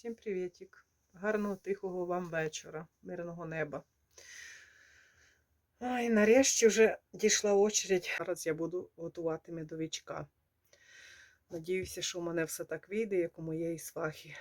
Всім привітик. Гарного тихого вам вечора, мирного неба. Ой, нарешті вже дійшла очередь. Зараз я буду готувати медовичка. Надіюся, що у мене все так вийде, як у моєї свахи.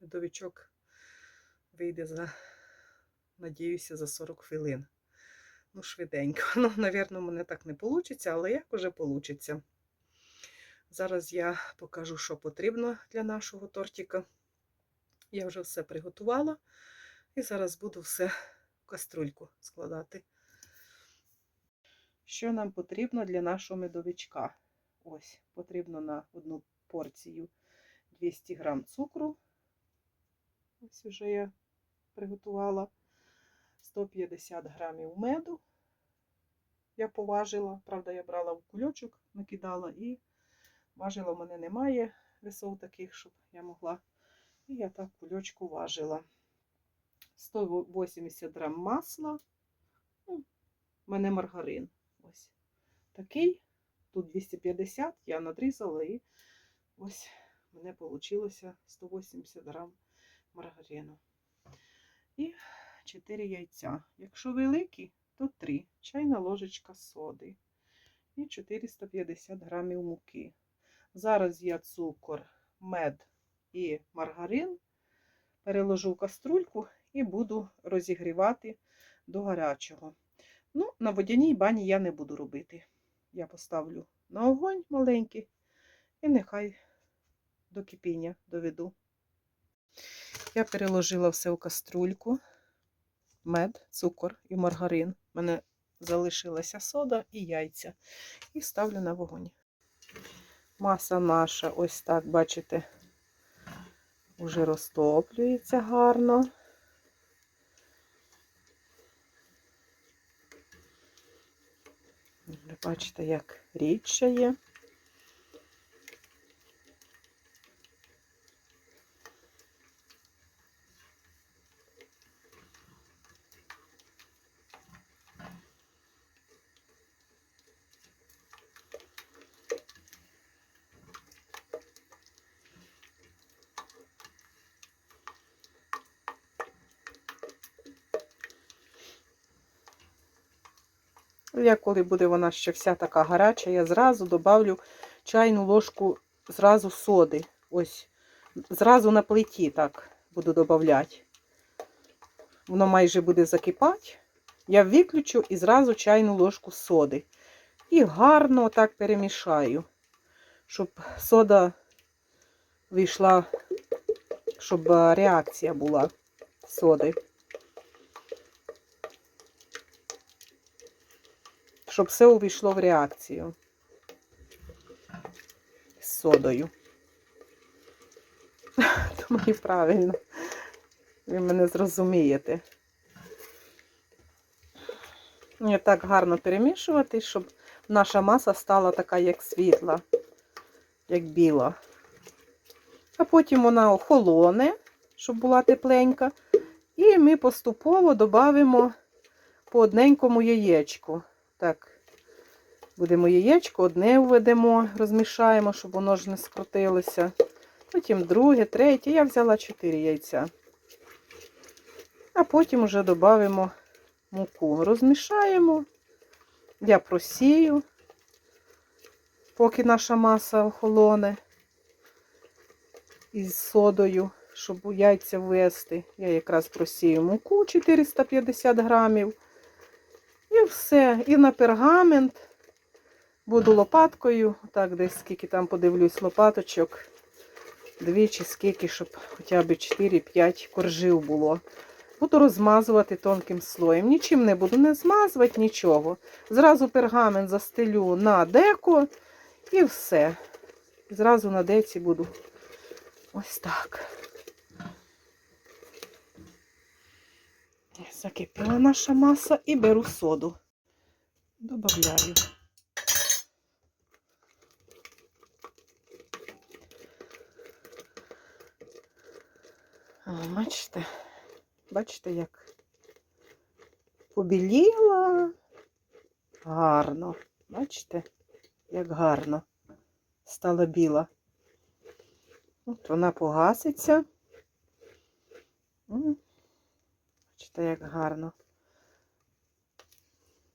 Медовичок вийде за, надіюся, за 40 хвилин. Ну, швиденько. Ну, навірно, у мене так не вийде, але як уже вийде. Зараз я покажу, що потрібно для нашого тортика. Я вже все приготувала. І зараз буду все в каструльку складати. Що нам потрібно для нашого медовичка? Ось, потрібно на одну порцію 200 грам цукру. Ось вже я приготувала 150 грамів меду. Я поважила, правда, я брала в кульочок, накидала і важила в мене немає весов таких, щоб я могла. І я так кульочку важила. 180 грам масла. Ну, в мене маргарин. Ось такий. Тут 250, я надрізала і ось в мене вийшло 180 грам маргарину. І 4 яйця. Якщо великі, то 3. Чайна ложечка соди. І 450 грамів муки. Зараз я цукор, мед і маргарин переложу в каструльку і буду розігрівати до гарячого. Ну, на водяній бані я не буду робити. Я поставлю на огонь маленький і нехай до кипіння доведу. Я переложила все в каструльку, мед, цукор і маргарин. У мене залишилася сода і яйця. І ставлю на вогонь. Маса наша, ось так, бачите, вже розтоплюється гарно. Бачите, як рідшає. Я, коли буде вона ще вся така гаряча, я зразу добавлю чайну ложку зразу соди. Ось, зразу на плиті так буду додавати. Воно майже буде закипати. Я виключу і зразу чайну ложку соди. І гарно так перемішаю, щоб сода вийшла, щоб реакція була соди. Щоб все увійшло в реакцію з содою. Думаю, правильно. Ви мене зрозумієте. І так гарно перемішувати, щоб наша маса стала така, як світла, як біла. А потім вона охолоне, щоб була тепленька. І ми поступово додамо по одненькому яєчку. Так, будемо яєчко, одне введемо, розмішаємо, щоб воно ж не скрутилося. Потім друге, третє. Я взяла 4 яйця. А потім вже додамо муку. Розмішаємо. Я просію, поки наша маса охолоне із содою, щоб яйця ввести. Я якраз просію муку 450 грамів. Все. І на пергамент буду лопаткою. Так, десь скільки там подивлюсь лопаточок. Дві чи скільки, щоб хоча б 4-5 коржів було. Буду розмазувати тонким слоєм. Нічим не буду не змазувати, нічого. Зразу пергамент застелю на деко і все. Зразу на деці буду ось так. Закипіла наша маса і беру соду. Добавляю. Бачите, бачите, як побіліла. Гарно. Бачите, як гарно стала біла. От вона погаситься. Бачите, як гарно.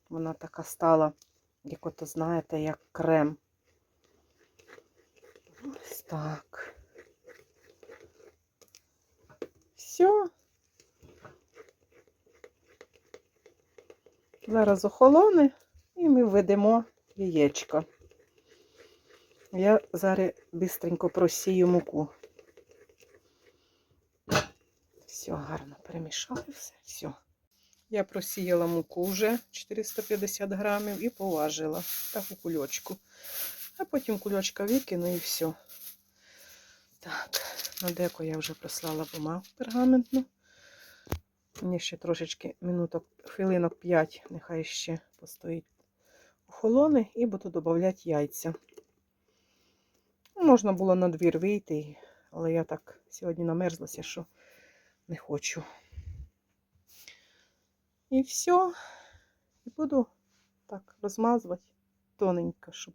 Вона така стала, як ото, знаєте, як крем. Ось так. Все. Зараз охолоне і ми введемо яєчко. Я зараз бистренько просію муку. Все гарно перемішаю все. Все. Я просіяла муку вже 450 грамів і поважила так у кульочку. А потім кульочка викину і все. Так, на деко я вже прислала бумагу пергаментну. Мені ще трошечки минуток, хвилинок 5, нехай ще постоїть охолоне і буду додавати яйця. Можна було на двір вийти, але я так сьогодні намерзлася, що не хочу. І все. І буду так розмазувати тоненько, щоб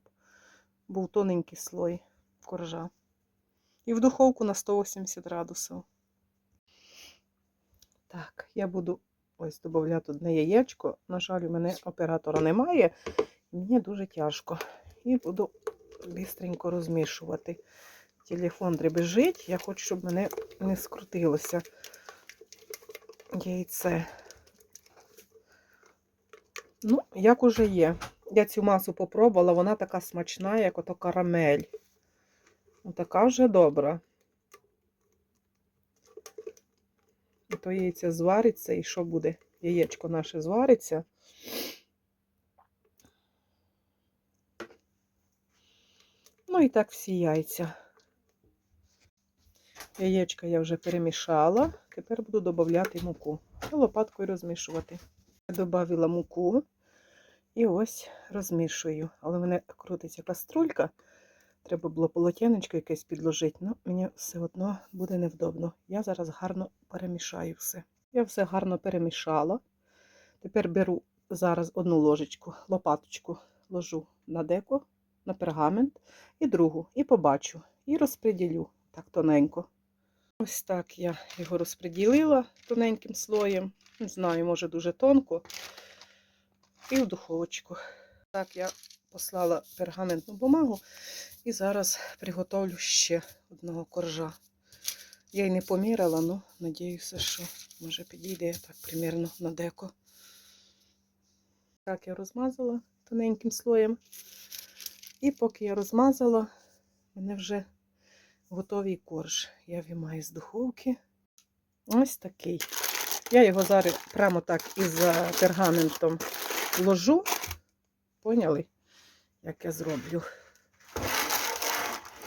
був тоненький слой коржа. І в духовку на 180 градусів. Так, я буду ось додати одне яєчко. На жаль, у мене оператора немає. Мені дуже тяжко. І буду бистренько розмішувати. Телефон дребежить. Я хочу, щоб мене не скрутилося яйце. Ну, як уже є. Я цю масу попробувала, вона така смачна, як ото карамель. Така вже добра. І то яйце звариться, і що буде? Яєчко наше звариться. Ну і так всі яйця. Яєчка я вже перемішала. Тепер буду додати муку. І лопаткою розмішувати. Я додавила муку і ось розмішую. Але в мене крутиться каструлька. Треба було полотенечко якесь підложити, але мені все одно буде невдобно. Я зараз гарно перемішаю все. Я все гарно перемішала. Тепер беру зараз одну ложечку, лопаточку ложу на деко, на пергамент і другу, і побачу, і розподілю так тоненько. Ось так я його розподілила тоненьким слоєм. Не знаю, може дуже тонко. І в духовочку. Так, я послала пергаментну бумагу і зараз приготовлю ще одного коржа. Я й не поміряла, але надіюся, що може підійде так примірно на деко. Так, я розмазала тоненьким слоєм. І поки я розмазала, мене вже готовий корж. Я виймаю з духовки. Ось такий. Я його зараз прямо так із пергаментом ложу. Поняли, як я зроблю?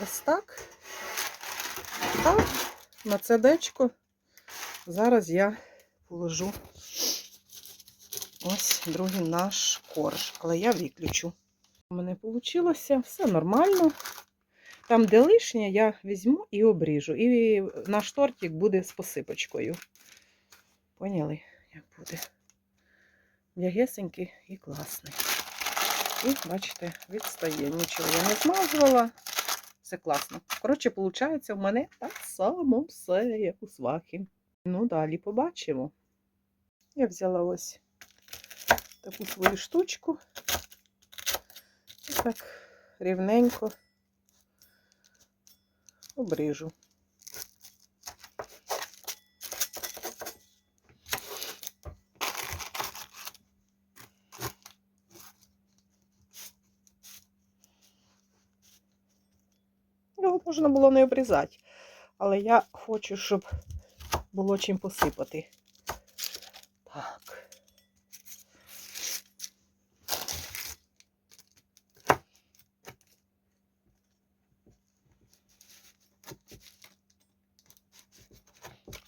Ось так. Так, на це дечко зараз я положу ось другий наш корж. Але я виключу. У мене вийшло все нормально. Там, де лишнє, я візьму і обріжу. І наш тортик буде з посипочкою. Поняли, як буде? М'ягесенький і класний. І, бачите, відстає. Нічого я не змазувала. Все класно. Коротше, виходить, в мене так само все, як у свахи. Ну, далі побачимо. Я взяла ось таку свою штучку. І так рівненько обріжу. Його можна було не обрізати, але я хочу, щоб було чим посипати. Так.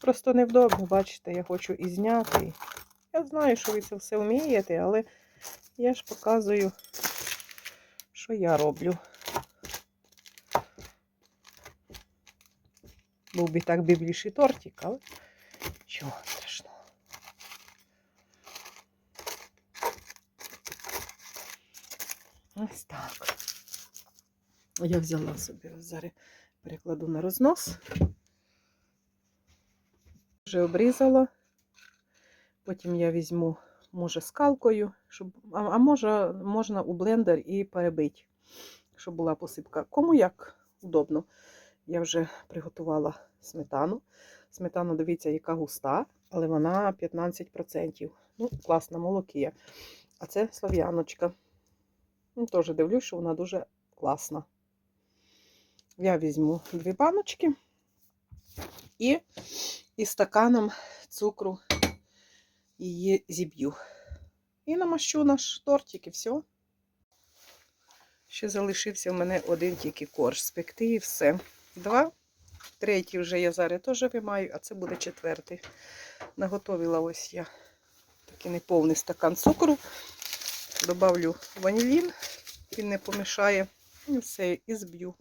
Просто невдобно, бачите, я хочу і зняти. Я знаю, що ви це все вмієте, але я ж показую, що я роблю. Був би так би більший тортик, але чого страшного. Ось так. Я взяла собі зараз перекладу на рознос. Вже обрізала. Потім я візьму, може, скалкою, щоб, а, а може, можна у блендер і перебити, щоб була посипка. Кому як удобно. Я вже приготувала сметану. Сметана, дивіться, яка густа, але вона 15%. Ну, класна молокія. А це слов'яночка. Ну, теж дивлюсь, що вона дуже класна. Я візьму дві баночки і із стаканом цукру її зіб'ю. І намащу наш тортик і все. Ще залишився в мене один тільки корж спекти і все. Два. Третій вже я зараз теж вимаю, а це буде четвертий. Наготовила ось я такий неповний стакан цукру. Добавлю ванілін, він не помішає. І все, і зб'ю.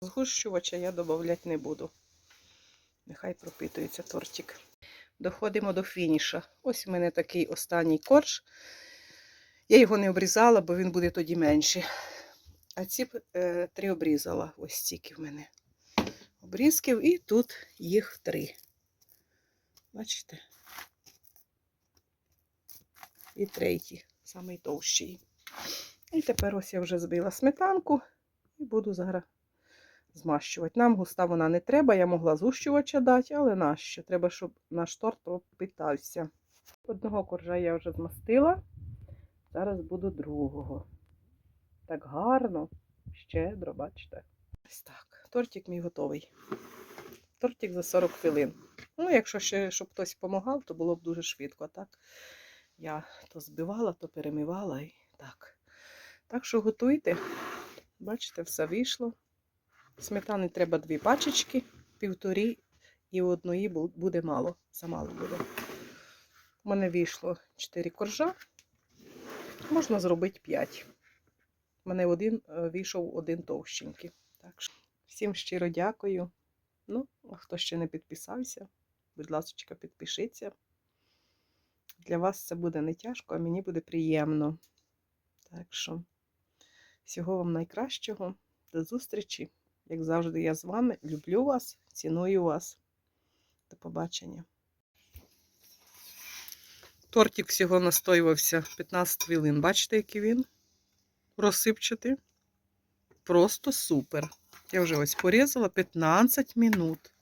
Згущувача я додавати не буду. Нехай пропитується тортик. Доходимо до фініша. Ось у мене такий останній корж. Я його не обрізала, бо він буде тоді менший. А ці е, три обрізала. Ось стільки в мене обрізків, і тут їх три. Бачите? І третій, самий товщий. І тепер ось я вже збила сметанку і буду зараз змащувати. Нам густа вона не треба, я могла згущувача дати, але нащо? Треба, щоб наш торт пропитався. Одного коржа я вже змастила. Зараз буду другого. Так гарно, щедро, бачите. Ось так. Тортик мій готовий. Тортик за 40 хвилин. Ну, якщо ще щоб хтось допомагав, то було б дуже швидко. Так я то збивала, то перемивала і так. Так що готуйте. Бачите, все вийшло. Сметани треба дві пачечки, півторі, і одної буде мало. Замало буде. У мене вийшло 4 коржа. Можна зробити 5. У мене один е, вийшов один товщенький. Так що всім щиро дякую. Ну, хто ще не підписався, будь ласка, підпишіться. Для вас це буде не тяжко, а мені буде приємно. Так що, всього вам найкращого. До зустрічі! Як завжди, я з вами. Люблю вас, ціную вас. До побачення. Тортик всього настоювався 15 хвилин. Бачите, який він? Розсипчатий. Просто супер. Я вже ось порізала 15 минут.